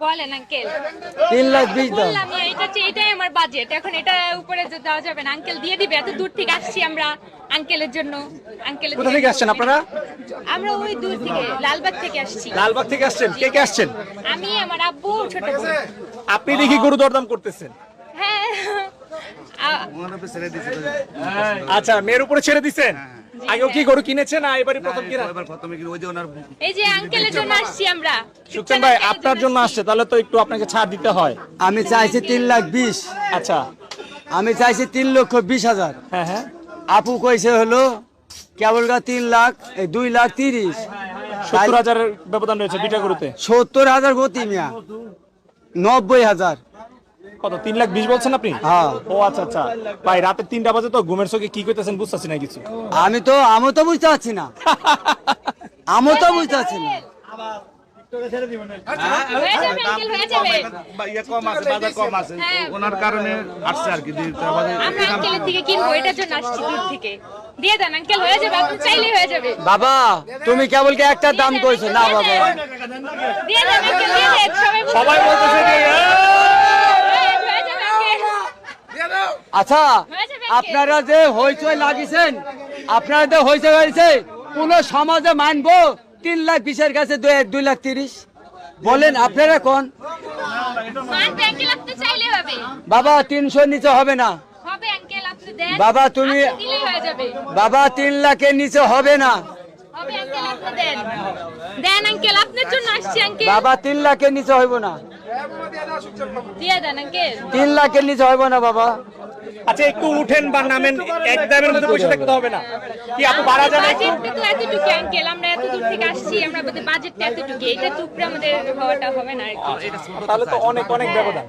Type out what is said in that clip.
বলেন আঙ্কেল তিন লাখ বিশ দাও। বললাম এটা হচ্ছে- এটাই আমার বাজেট এখন এটা উপরে যে দেওয়া যাবে না আঙ্কেল দিয়ে দিবে। এত দূর থেকে আসছি আমরা আঙ্কেলের জন্য। আঙ্কেল কোথা থেকে আসছেন আপনারা? আমরা ওই দূর থেকে লালবাগ থেকে আসছি। লালবাগ থেকে আসছেন? কে কে আসছেন? আমি আমার আব্বু ছোট আপনি দেখি গরু দরদাম করতেছেন। হ্যাঁ। আচ্ছা মেয়ের উপরে ছেড়ে দিছেন? আগেও কি গরু কিনেছেন না এবারে প্রথম কিনা? এবার প্রথমে কি ওই যে ওনার এই যে আঙ্কেলের জন্য আসছি আমরা। সুখচান ভাই আপনার জন্য আসছে। তাহলে তো একটু আপনাকে ছাড় দিতে হয়। আমি চাইছি তিন লাখ বিশ। আচ্ছা। আমি চাইছি তিন লক্ষ বিশ হাজার। হ্যাঁ হ্যাঁ। আপু কইছে হলো কেবল গা তিন লাখ এই দুই লাখ তিরিশ। সত্তর হাজারের ব্যবধান রয়েছে দুইটা গরুতে। সত্তর হাজার গতি মিয়া। নব্বই হাজার। কত তিন লাখ বিশ বলছেন আপনি? হ্যাঁ। ও আচ্ছা আচ্ছা। ভাই রাতে তিনটা বাজে তো ঘুমের চোখে কি করতেছেন বুঝতেছি না কিছু। আমি তো আমি তো বুঝতে পারছি না। আমি তো বুঝতে পারছি না। যাবে আঙ্কেল যাবে বা কম আছে বাজার কম আছে। ওনার কারণে আসছে আর কি দিতে হবে আমরা আঙ্কেলের থেকে কিনবো এটার জন্য আসছি দূর থেকে দিয়ে দেন আঙ্কেল হয়ে যাবে আপনি চাইলেই হয়ে যাবে বাবা তুমি কেবল কি একটা দাম কইছো? না বাবা। দিয়ে দেন আঙ্কেল দিয়ে দেন সবাই সবাই বলতেছে যে, "এ!" হয়ে- হয়ে যাবে আঙ্কেল আচ্ছা? আপনারা যে হইচই লাগিয়েছেন আপনারা যে হইচই হয়েছে কোন সমাজে মানবো তিন লাখ বিশের কাছে দুই লাখ তিরিশ। বলেন আপনারা কোন? বাবা তিনশো নিচে হবে না। বাবা, তুমি- বাবা তিন লাখের নিচে হবে না। বাবা তিন লাখের নিচে হইব না। তিন লাখের নিচে হইব না বাবা। আচ্ছা একটু উঠেন বা নামেন এক দামের মধ্যে পয়সা থাকতে হবে না। কি আপু বাড়া যাবে? একটু এতটুকু আঙ্কেল আমরা এত দূর থেকে আসছি আমরা বলতে বাজেট এতটুকু এটা টুকরা আমাদের হওয়াটা হবে না আর কি। তাহলে তো অনেক অনেক ব্যবধান।